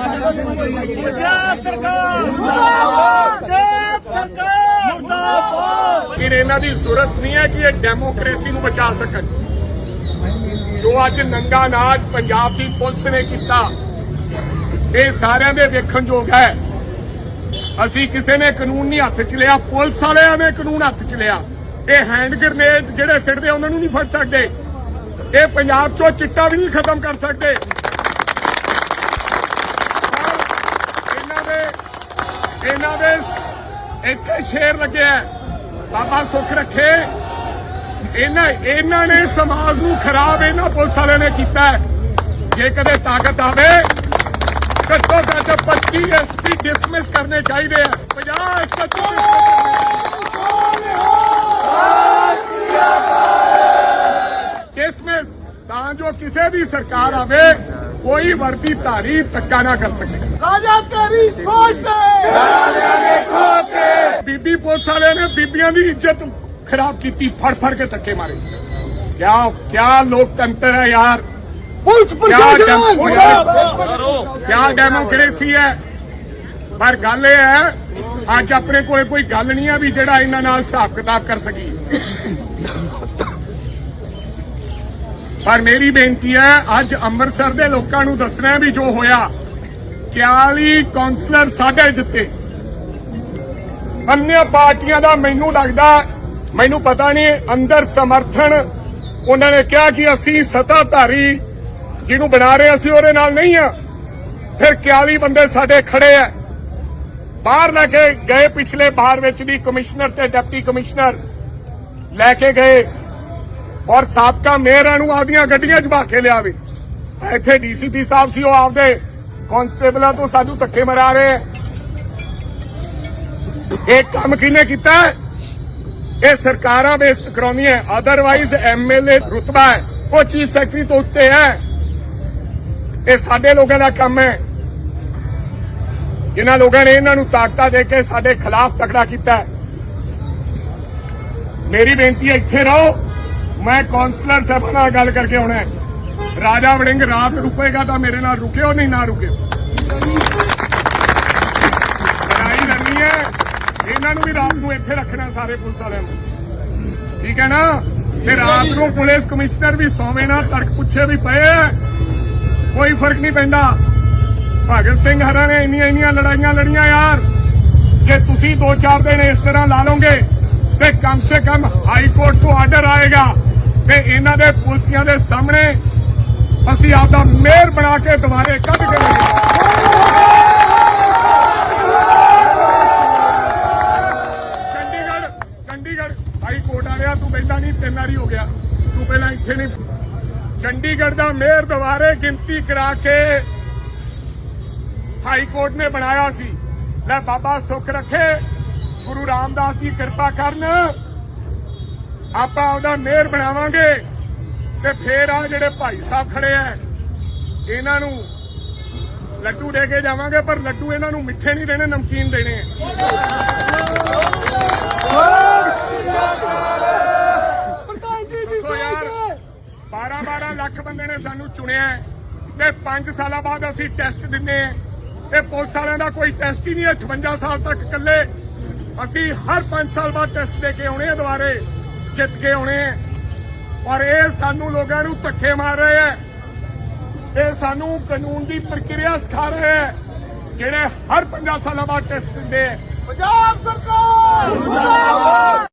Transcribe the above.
ਪੰਜਾਬ ਸਰਕਾਰ ਪੰਜਾਬ ਸਰਕਾਰ ਮੁਰਦਾਬਾਦ ਇਹਨਾਂ ਦੀ ਜ਼ਰੂਰਤ ਨਹੀਂ ਹੈ ਕਿ ਇਹ ਡੈਮੋਕ੍ਰੇਸੀ ਨੂੰ ਬਚਾ ਸਕਣ। ਜੋ ਅੱਜ ਨੰਗਾ ਨਾਚ ਪੰਜਾਬ ਦੀ ਪੁਲਿਸ ਨੇ ਕੀਤਾ, ਇਹ ਸਾਰਿਆਂ ਦੇ ਵੇਖਣ ਯੋਗ ਹੈ। ਅਸੀਂ ਕਿਸੇ ਨੇ ਕਾਨੂੰਨ ਨਹੀਂ ਹੱਥ 'ਚ ਲਿਆ, ਪੁਲਿਸ ਵਾਲਿਆਂ ਨੇ ਕਾਨੂੰਨ ਹੱਥ 'ਚ ਲਿਆ। ਇਹ ਹੈਂਡ ਗ੍ਰਨੇਡ ਜਿਹੜੇ ਸਿੱਟਦੇ ਉਹਨਾਂ ਨੂੰ ਨਹੀਂ ਫੜ ਸਕਦੇ। ਇਹ ਪੰਜਾਬ 'ਚੋਂ ਚਿੱਟਾ ਵੀ ਨਹੀਂ ਖਤਮ ਕਰ ਸਕਦੇ ਇਹਨਾਂ ਦੇ ਇਹਨਾਂ ਦੇ ਇੱਥੇ ਸ਼ੇਰ ਲੱਗਿਆ ਬਾਬਾ ਸੁੱਖ ਰੱਖੇ। ਇਹਨਾਂ ਇਹਨਾਂ ਨੇ ਸਮਾਜ ਨੂੰ ਖਰਾਬ ਇਹਨਾਂ ਪੁਲਿਸ ਵਾਲਿਆਂ ਨੇ ਕੀਤਾ ਜੇ ਕਦੇ ਤਾਕਤ ਆਵੇ, ਘੱਟੋ ਘੱਟ 25 ਐਸਪੀ ਡਿਸਮਿਸ ਕਰਨੇ ਚਾਹੀਦੇ ਆ। 50 ਐਸਪੀ ਡਿਸਮਿਸ ਤਾਂ ਜੋ ਕਿਸੇ ਦੀ ਸਰਕਾਰ ਆਵੇ ਕੋਈ ਵਰਦੀ ਧਾਰੀ ਧੱਕਾ ਨਾ ਕਰ ਸਕੇ। ਰਾਜਾ ਤੇਰੀ ਸੋਚ ਤੇ। ਬੀਬੀ ਪੁਲਿਸ ਵਾਲਿਆਂ ਨੇ ਬੀਬੀਆਂ ਦੀ ਇੱਜ਼ਤ ਖਰਾਬ ਕੀਤੀ ਫੜ ਫੜ ਕੇ ਧੱਕੇ ਮਾਰੇ। ਕਿਆ ਕਿਆ ਲੋਕਤੰਤਰ ਹੈ ਯਾਰ। ਪੁਲਿਸ ਡੈਮ- ਕਿਆ ਡੈਮੋਕ੍ਰੇਸੀ ਹੈ। ਪਰ ਗੱਲ ਇਹ ਹੈ ਅੱਜ ਆਪਣੇ ਕੋਲੇ ਕੋਈ ਗੱਲ ਨਹੀਂ ਹੈ ਵੀ ਜਿਹੜਾ ਇਹਨਾਂ ਨਾਲ ਹਿਸਾਬ ਕਿਤਾਬ ਕਰ ਸਕੀ। ਪਰ ਮੇਰੀ ਬੇਨਤੀ ਹੈ, ਅੱਜ ਅੰਮ੍ਰਿਤਸਰ ਦੇ ਲੋਕਾਂ ਨੂੰ ਦੱਸਣਾ ਵੀ ਜੋ ਹੋਇਆ 41 ਕਾਉਂਸਲਰ ਸਾਡੇ ਜਿੱਤੇ। ਅੰਨ੍‍ය ਪਾਰਟੀਆਂ ਦਾ ਮੈਨੂੰ ਲੱਗਦਾ, ਮੈਨੂੰ ਪਤਾ ਨਹੀਂ, ਅੰਦਰ ਸਮਰਥਨ, ਉਹਨਾਂ ਨੇ ਕਿਹਾ ਕਿ ਅਸੀਂ ਸਤਾਧਾਰੀ ਜਿਹਨੂੰ ਬਣਾ ਰਹੇ ਅਸੀਂ ਉਹਦੇ ਨਾਲ ਨਹੀਂ ਆ ਫਿਰ 41 ਬੰਦੇ ਸਾਡੇ ਖੜੇ ਆ ਬਾਹਰ ਲੈ ਕੇ ਗਏ ਪਿਛਲੇ ਬਾਹਰ ਵਿੱਚ ਵੀ ਕਮਿਸ਼ਨਰ ਤੇ ਡਿਪਟੀ ਕਮਿਸ਼ਨਰ ਲੈ ਕੇ ਗਏ। ਔਰ ਸਾਬਕਾ ਮੇਅਰਾਂ ਨੂੰ ਆਪਦੀਆਂ ਗੱਡੀਆਂ 'ਚ ਬਾ ਕੇ ਲਿਆਵੇ। ਇੱਥੇ ਡੀਸੀਪੀ ਸਾਹਿਬ ਸੀ, ਉਹ ਆਪਦੇ ਕਾਂਸਟੇਬਲਾਂ ਤੋਂ ਸਾਨੂੰ ਧੱਕੇ ਮਰਾ ਰਹੇ ਆ ਇਹ ਕੰਮ ਕਿਹਨੇ ਕੀਤਾ ਇਹ ਸਰਕਾਰਾਂ ਬੇਸਡ ਕਰਾਉਂਦੀਆਂ ਅਦਰਵਾਈਜ਼ ਐਮਐਲਏ ਰੁਤਬਾ ਹੈ। ਉਹ ਚੀਫ ਸੈਕਟਰੀ ਤੋਂ ਉੱਤੇ ਹੈ। ਇਹ ਸਾਡੇ ਲੋਕਾਂ ਦਾ ਕੰਮ ਹੈ। ਜਿਨ੍ਹਾਂ ਲੋਕਾਂ ਨੇ ਇਹਨਾਂ ਨੂੰ ਤਾਕਤਾਂ ਦੇ ਕੇ ਸਾਡੇ ਖਿਲਾਫ ਤਕੜਾ ਕੀਤਾ ਮੇਰੀ ਬੇਨਤੀ ਹੈ, ਇੱਥੇ ਰਹੋ। ਮੈਂ ਕਾਉਂਸਲਰ ਸਾਹਿਬਾਂ ਨਾਲ ਗੱਲ ਕਰਕੇ ਆਉਣਾ ਰਾਜਾ ਵੜਿੰਗ ਰਾਤ ਰੁਕੇਗਾ ਤਾਂ ਮੇਰੇ ਨਾਲ ਰੁਕਿਓ, ਨਹੀਂ ਨਾ ਰੁਕਿਓ। ਲੜਾਈ ਲੜਨੀ ਹੈ। ਇਹਨਾਂ ਨੂੰ ਵੀ ਰਾਤ ਨੂੰ ਇੱਥੇ ਰੱਖਣਾ ਸਾਰੇ ਪੁਲਿਸ ਵਾਲਿਆਂ ਨੂੰ। ਠੀਕ ਹੈ ਨਾ? ਤੇ ਰਾਤ ਨੂੰ ਪੁਲਿਸ ਕਮਿਸ਼ਨਰ ਵੀ ਸੌਵੇਂ ਨਾ, ਤੜਕ ਪੁੱਛੇ ਵੀ ਪਏ ਕੋਈ ਫ਼ਰਕ ਨਹੀਂ ਪੈਂਦਾ। ਭਗਤ ਸਿੰਘ ਹਰਾਂ ਨੇ ਇੰਨੀਆਂ ਇੰਨੀਆਂ ਲੜਾਈਆਂ ਲੜੀਆਂ ਯਾਰ। ਜੇ ਤੁਸੀਂ 2-4 ਦਿਨ ਇਸ ਤਰ੍ਹਾਂ ਲਾ ਲਓਗੇ ਤੇ ਕਮ ਸੇ ਕਮ ਹਾਈ ਕੋਰਟ ਤੋਂ ਆਰਡਰ ਆਏਗਾ ਤੇ ਇਹਨਾਂ ਦੇ ਪੁਲਸੀਆਂ ਦੇ ਸਾਹਮਣੇ ਅਸੀਂ ਆਪਦਾ ਮੇਅਰ ਬਣਾ ਕੇ ਦੁਬਾਰੇ ਕੱਢ ਕੇ ਲਿਆਵਾਂਗੇ। ਚੰਡੀਗੜ੍ਹ ਚੰਡੀਗੜ੍ਹ, ਹਾਈ ਕੋਰਟ ਵਾਲਿਆ ਤੂੰ ਪਹਿਲਾਂ ਨਹੀਂ, ਤਿੰਨ ਵਾਰੀ ਹੋ ਗਿਆ। ਤੂੰ ਪਹਿਲਾਂ ਇੱਥੇ ਨਹੀਂ। ਚੰਡੀਗੜ੍ਹ ਦਾ ਮੇਅਰ ਦੁਬਾਰੇ ਗਿਣਤੀ ਕਰਾ ਕੇ ਹਾਈ ਕੋਰਟ ਨੇ ਬਣਾਇਆ ਸੀ। ਲੈ ਬਾਬਾ ਸੁੱਖ ਰੱਖੇ। ਗੁਰੂ ਰਾਮਦਾਸ ਜੀ ਕਿਰਪਾ ਕਰਨ ਆਪਾਂ ਆਪਦਾ ਮੇਅਰ ਬਣਾਵਾਂਗੇ ਤੇ ਫੇਰ ਆ ਜਿਹੜੇ ਭਾਈ ਸਾਹਿਬ ਖੜੇ ਆ, ਇਹਨਾਂ ਨੂੰ ਲੱਡੂ ਦੇ ਕੇ ਜਾਵਾਂਗੇ, ਪਰ ਲੱਡੂ ਇਹਨਾਂ ਨੂੰ ਮਿੱਠੇ ਨਹੀਂ ਦੇਣੇ, ਨਮਕੀਨ ਦੇਣੇ ਆ। ਦੱਸੋ ਯਾਰ 12 ਲੱਖ ਬੰਦੇ ਨੇ ਸਾਨੂੰ ਚੁਣਿਆ ਤੇ 5 ਸਾਲਾਂ ਬਾਅਦ ਅਸੀਂ ਟੈਸਟ ਦਿੰਨੇ ਆ ਇਹ ਪੁਲਿਸ ਵਾਲਿਆਂ ਦਾ ਕੋਈ ਟੈਸਟ ਹੀ ਨਹੀਂ ਹੈ 56 ਸਾਲ ਤੱਕ ਇਕੱਲੇ ਅਸੀਂ ਹਰ 5 ਸਾਲ ਬਾਅਦ ਟੈਸਟ ਦੇ ਕੇ ਆਉਣੇ ਆ ਦੁਬਾਰੇ, ਜਿੱਤ ਕੇ ਆਉਣੇ ਆ। ਪਰ ਇਹ ਸਾਨੂੰ ਲੋਕਾਂ ਨੂੰ ਧੱਕੇ ਮਾਰ ਰਹੇ ਆ। ਇਹ ਸਾਨੂੰ ਕਾਨੂੰਨ ਦੀ ਪ੍ਰਕਿਰਿਆ ਸਿਖਾ ਰਹੇ ਆ, ਜਿਹੜੇ ਹਰ 50 ਸਾਲਾਂ ਬਾਅਦ ਟੈਸਟ ਦਿੰਦੇ ਆ। ਪੰਜਾਬ ਸਰਕਾਰ!